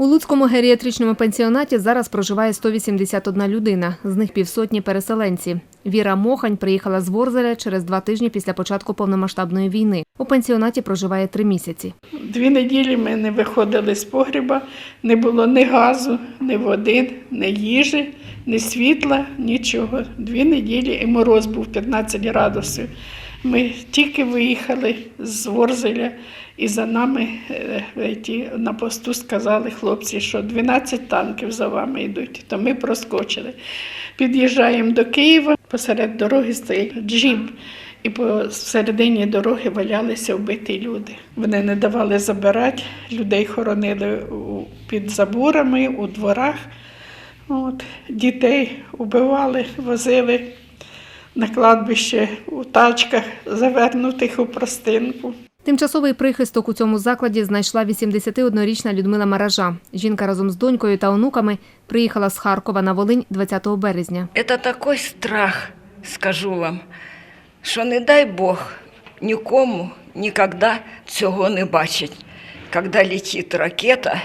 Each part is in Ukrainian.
У Луцькому геріатричному пенсіонаті зараз проживає 181 людина, з них півсотні переселенці. Віра Мохань приїхала з Ворзеля через два тижні після початку повномасштабної війни. У пенсіонаті проживає три місяці. Дві неділі ми не виходили з погреба, не було ні газу, ні води, ні їжі, ні світла, нічого. Дві неділі і мороз був 15 градусів. Ми тільки виїхали з Ворзеля, і за нами е, ті, на посту сказали хлопці, що 12 танків за вами йдуть. То ми проскочили. Під'їжджаємо до Києва, посеред дороги стоїть джіп. І посередині дороги валялися вбиті люди. Вони не давали забирати, людей хоронили під заборами, у дворах. От. Дітей убивали, возили на кладбище у тачках, завернутих у простинку. Тимчасовий прихисток у цьому закладі знайшла 81-річна Людмила Маража. Жінка разом з донькою та онуками приїхала з Харкова на Волинь 20 березня. Это такой страх, скажу вам, що не дай Бог нікому ніколи цього не бачить. Коли летить ракета,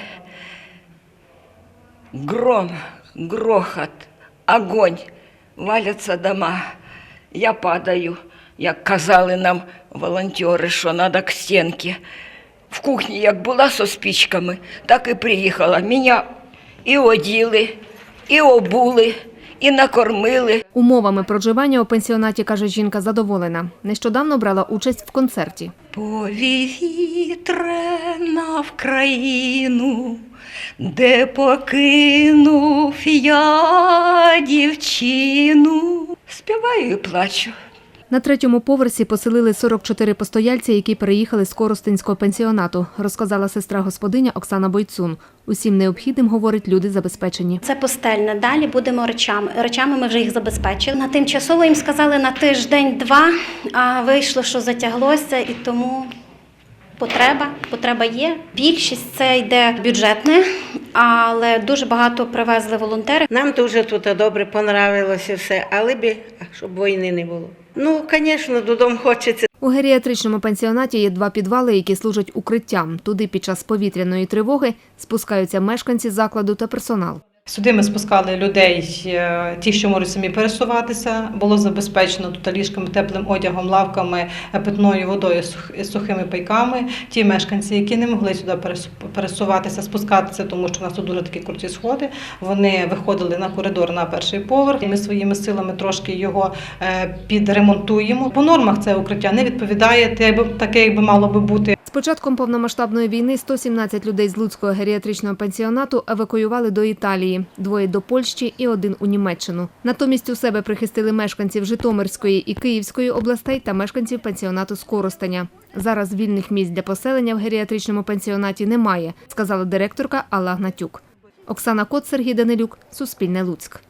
гром, грохот, огонь, валяться дома. Я падаю, як казали нам волонтери, що треба к стінці. В кухні як була со спічками, так і приїхала. Мене і оділи, і обули, і накормили. Умовами проживання у пенсіонаті, каже жінка, задоволена. Нещодавно брала участь в концерті. Повітря на Вкраїну, де покинув я дівчину. Співаю і плачу. На третьому поверсі поселили 44 постояльці, які переїхали з Коростенського пенсіонату, розказала сестра господиня Оксана Бойцун. Усім необхідним, говорить, люди забезпечені. Це постельне. Далі будемо речами. Речами ми вже їх забезпечили. На тимчасово їм сказали на тиждень-два, а вийшло, що затяглося, і тому потреба, потреба є. Більшість це йде бюджетне, але дуже багато привезли волонтери. Нам дуже тут добре понравилося все, але б, щоб війни не було. Ну, звісно, додому хочеться. У геріатричному пенсіонаті є два підвали, які служать укриттям. Туди під час повітряної тривоги спускаються мешканці закладу та персонал. Сюди ми спускали людей, е, ті, що можуть самі пересуватися. Було забезпечено тут ліжками, теплим одягом, лавками, е, питною водою, сух- сухими пайками. Ті мешканці, які не могли сюди пересу- пересуватися, спускатися, тому що у нас тут дуже такі круті сходи. Вони виходили на коридор на перший поверх. Ми своїми силами трошки його е, підремонтуємо. По нормах це укриття не відповідає якби- таке, як би мало би бути. Початком повномасштабної війни 117 людей з Луцького геріатричного пенсіонату евакуювали до Італії, двоє до Польщі і один у Німеччину. Натомість у себе прихистили мешканців Житомирської і Київської областей та мешканців пенсіонату з Коростеня. Зараз вільних місць для поселення в геріатричному пенсіонаті немає, сказала директорка Алла Гнатюк. Оксана Кот, Сергій Данилюк, Суспільне Луцьк.